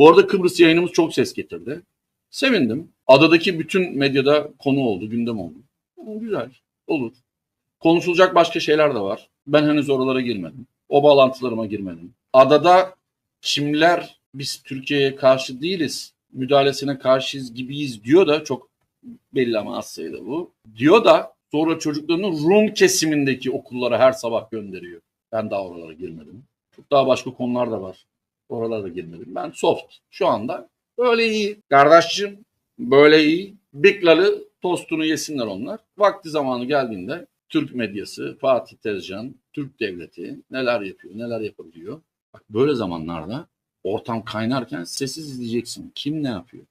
Bu arada Kıbrıs yayınımız çok ses getirdi. Sevindim. Adadaki bütün medyada konu oldu, gündem oldu. Güzel, olur. Konuşulacak başka şeyler de var. Ben henüz oralara girmedim. O bağlantılarıma girmedim. Adada kimler biz Türkiye'ye karşı değiliz, müdahalesine karşıyız gibiyiz diyor da çok belli ama az sayıda bu. Diyor da sonra çocuklarını Rum kesimindeki okullara her sabah gönderiyor. Ben daha oralara girmedim. Çok daha başka konular da var. Oralara da girmedim. Ben soft. Şu anda böyle iyi. Kardeşciğim böyle iyi. Biklalı tostunu yesinler onlar. Vakti zamanı geldiğinde Türk medyası, Fatih Tezcan, Türk devleti neler yapıyor, neler yapabiliyor. Bak böyle zamanlarda ortam kaynarken sessiz izleyeceksin. Kim ne yapıyor?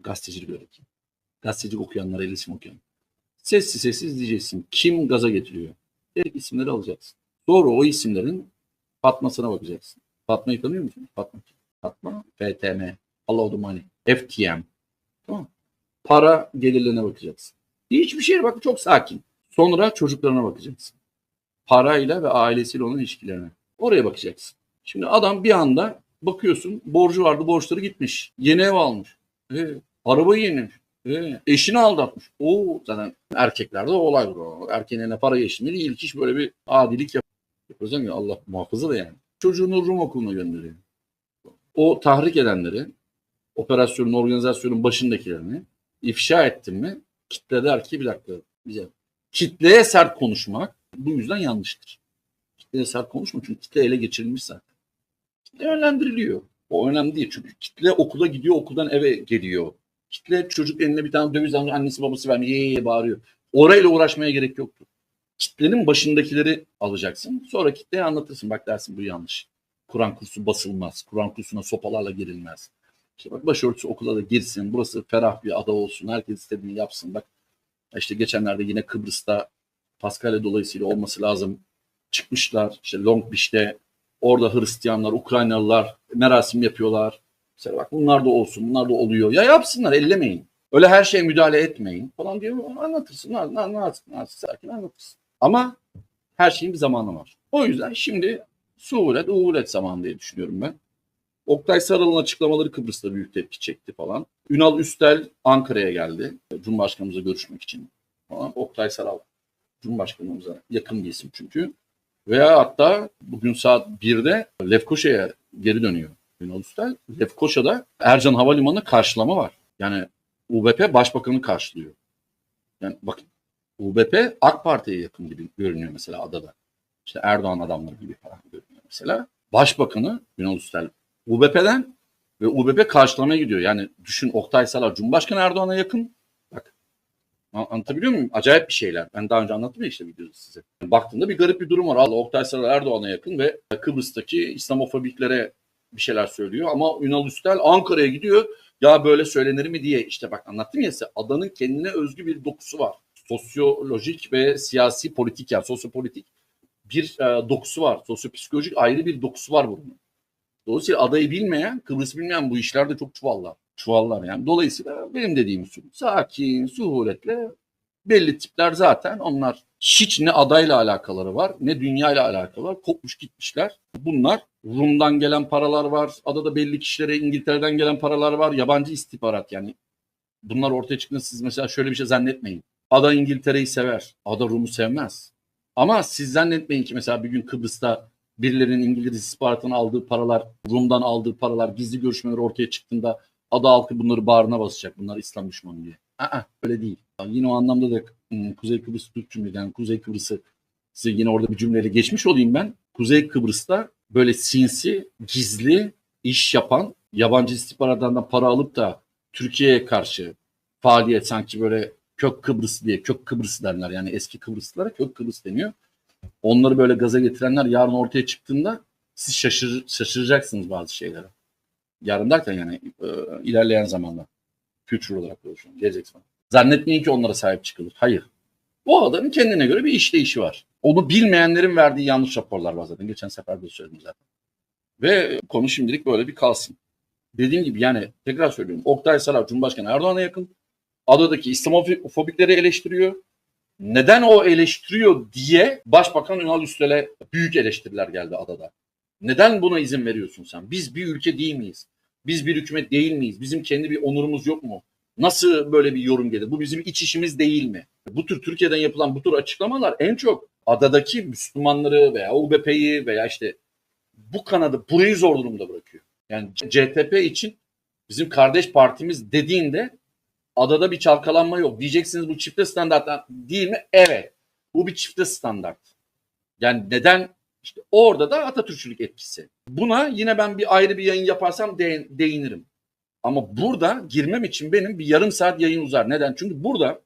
Gazetecilik öğretiyor. Gazetecilik okuyanlar, el isim okuyan. Sessiz sessiz izleyeceksin. Kim gaza getiriyor? Direkt isimleri alacaksın. Sonra o isimlerin Fatma'sına bakacaksın. Fatma'yı tanıyor musun? Fatma. Fatma. FTM. Follow the money. FTM. Tamam? Para gelirlerine bakacaksın. Hiçbir şeye bak çok sakin. Sonra çocuklarına bakacaksın. Parayla ve ailesiyle olan ilişkilerine. Oraya bakacaksın. Şimdi adam bir anda bakıyorsun borcu vardı borçları gitmiş. Yeni ev almış. E, arabayı yenilemiş. E, eşini aldatmış. O zaten erkeklerde o olay var. Erkeğin para geçtiğinde ilk iş böyle bir adilik yap yapacağım ya Allah muhafaza da yani. Çocuğunu Rum okuluna gönderiyor. O tahrik edenleri, operasyonun, organizasyonun başındakilerini ifşa ettin mi kitle der ki bir dakika bize kitleye sert konuşmak bu yüzden yanlıştır. Kitleye sert konuşma çünkü kitle ele geçirilmiş zaten. Kitle yönlendiriliyor. O önemli değil çünkü kitle okula gidiyor okuldan eve geliyor. Kitle çocuk eline bir tane döviz almış annesi babası vermiyor ye ye bağırıyor. Orayla uğraşmaya gerek yoktur. Kitlenin başındakileri alacaksın. Sonra kitleye anlatırsın. Bak dersin bu yanlış. Kur'an kursu basılmaz. Kur'an kursuna sopalarla girilmez. İşte bak başörtüsü okula da girsin. Burası ferah bir ada olsun. Herkes istediğini yapsın. Bak işte geçenlerde yine Kıbrıs'ta Paskalya dolayısıyla olması lazım. Çıkmışlar işte Long Beach'te orada Hristiyanlar, Ukraynalılar merasim yapıyorlar. Mesela bak bunlar da olsun, bunlar da oluyor. Ya yapsınlar, ellemeyin. Öyle her şeye müdahale etmeyin falan diyor. Anlatırsın, ne, ne, sakin anlatırsın. Ama her şeyin bir zamanı var. O yüzden şimdi suhulet, uhulet zamanı diye düşünüyorum ben. Oktay Saral'ın açıklamaları Kıbrıs'ta büyük tepki çekti falan. Ünal Üstel Ankara'ya geldi. Cumhurbaşkanımızla görüşmek için. Falan. Oktay Saral Cumhurbaşkanımıza yakın bir isim çünkü. Veya hatta bugün saat 1'de Lefkoşa'ya geri dönüyor Ünal Üstel. Lefkoşa'da Ercan Havalimanı karşılama var. Yani UBP başbakanı karşılıyor. Yani bakın UBP AK Parti'ye yakın gibi görünüyor mesela adada. İşte Erdoğan adamları gibi falan görünüyor mesela. Başbakanı Ünal Üstel UBP'den ve UBP karşılamaya gidiyor. Yani düşün Oktay Salar Cumhurbaşkanı Erdoğan'a yakın. Bak anlatabiliyor muyum? Acayip bir şeyler. Ben daha önce anlattım ya işte videoda size. Baktığında bir garip bir durum var. Allah Oktay Salar Erdoğan'a yakın ve Kıbrıs'taki İslamofobiklere bir şeyler söylüyor. Ama Ünal Üstel Ankara'ya gidiyor. Ya böyle söylenir mi diye işte bak anlattım ya size adanın kendine özgü bir dokusu var. Sosyolojik ve siyasi politik yani sosyopolitik bir e, dokusu var. Sosyopsikolojik ayrı bir dokusu var bunun. Dolayısıyla adayı bilmeyen, Kıbrıs bilmeyen bu işlerde çok çuvallar. Çuvallar yani. Dolayısıyla benim dediğim usul. Sakin, suhuletle belli tipler zaten onlar hiç ne adayla alakaları var ne dünyayla alakalı var. Kopmuş gitmişler. Bunlar Rum'dan gelen paralar var. Adada belli kişilere İngiltere'den gelen paralar var. Yabancı istihbarat yani. Bunlar ortaya çıktığında siz mesela şöyle bir şey zannetmeyin. Ada İngiltere'yi sever. Ada Rum'u sevmez. Ama siz zannetmeyin ki mesela bir gün Kıbrıs'ta birilerinin İngiliz istihbaratından aldığı paralar, Rum'dan aldığı paralar, gizli görüşmeler ortaya çıktığında ada halkı bunları bağrına basacak. Bunlar İslam düşmanı diye. Aa, öyle değil. Yine o anlamda da Kuzey Kıbrıs Türk Cumhuriyeti, yani Kuzey Kıbrıs'ı size yine orada bir cümleyle geçmiş olayım ben. Kuzey Kıbrıs'ta böyle sinsi, gizli iş yapan, yabancı istihbaratlardan para alıp da Türkiye'ye karşı faaliyet sanki böyle kök Kıbrıs diye, kök Kıbrıs derler. Yani eski Kıbrıslılara kök Kıbrıs deniyor. Onları böyle gaza getirenler yarın ortaya çıktığında siz şaşır, şaşıracaksınız bazı şeylere. Yarın derken yani e, ilerleyen zamanda. Future olarak konuşuyorum. Gelecek zaman. Zannetmeyin ki onlara sahip çıkılır. Hayır. Bu adamın kendine göre bir işleyişi var. Onu bilmeyenlerin verdiği yanlış raporlar var zaten. Geçen sefer de söyledim zaten. Ve konu şimdilik böyle bir kalsın. Dediğim gibi yani tekrar söylüyorum. Oktay Sarar Cumhurbaşkanı Erdoğan'a yakın. Adadaki İslamofobikleri eleştiriyor. Neden o eleştiriyor diye Başbakan Ünal Üstel'e büyük eleştiriler geldi adada. Neden buna izin veriyorsun sen? Biz bir ülke değil miyiz? Biz bir hükümet değil miyiz? Bizim kendi bir onurumuz yok mu? Nasıl böyle bir yorum gelir? Bu bizim iç işimiz değil mi? Bu tür Türkiye'den yapılan bu tür açıklamalar en çok adadaki Müslümanları veya UBP'yi veya işte bu kanadı burayı zor durumda bırakıyor. Yani CTP için bizim kardeş partimiz dediğinde adada bir çalkalanma yok. Diyeceksiniz bu çifte standart değil mi? Evet. Bu bir çifte standart. Yani neden? İşte orada da Atatürkçülük etkisi. Buna yine ben bir ayrı bir yayın yaparsam de- değinirim. Ama burada girmem için benim bir yarım saat yayın uzar. Neden? Çünkü burada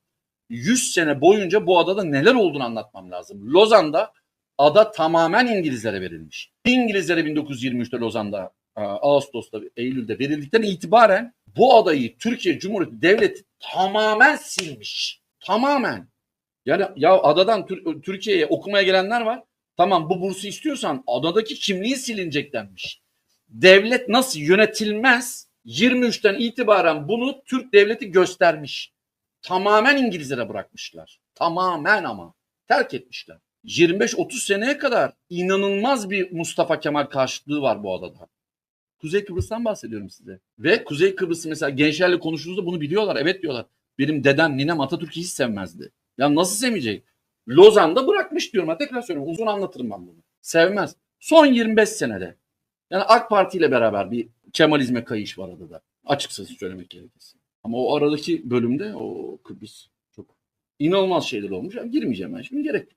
100 sene boyunca bu adada neler olduğunu anlatmam lazım. Lozan'da ada tamamen İngilizlere verilmiş. İngilizlere 1923'te Lozan'da e, Ağustos'ta Eylül'de verildikten itibaren bu adayı Türkiye Cumhuriyeti Devleti tamamen silmiş. Tamamen. Yani ya adadan Tür- Türkiye'ye okumaya gelenler var. Tamam bu bursu istiyorsan adadaki kimliği silinecek denmiş. Devlet nasıl yönetilmez 23'ten itibaren bunu Türk devleti göstermiş. Tamamen İngilizlere bırakmışlar. Tamamen ama. Terk etmişler. 25-30 seneye kadar inanılmaz bir Mustafa Kemal karşıtlığı var bu adada. Kuzey Kıbrıs'tan bahsediyorum size. Ve Kuzey Kıbrıs'ı mesela gençlerle konuştuğunuzda bunu biliyorlar. Evet diyorlar. Benim dedem, ninem Atatürk'ü hiç sevmezdi. Ya nasıl sevmeyecek? Lozan'da bırakmış diyorum. Tekrar söylüyorum. Uzun anlatırım ben bunu. Sevmez. Son 25 senede. Yani AK Parti ile beraber bir Kemalizme kayış var adada. Açıkçası söylemek gerekirse. Ama o aradaki bölümde o Kıbrıs çok inanılmaz şeyler olmuş. Yani girmeyeceğim ben şimdi gerek.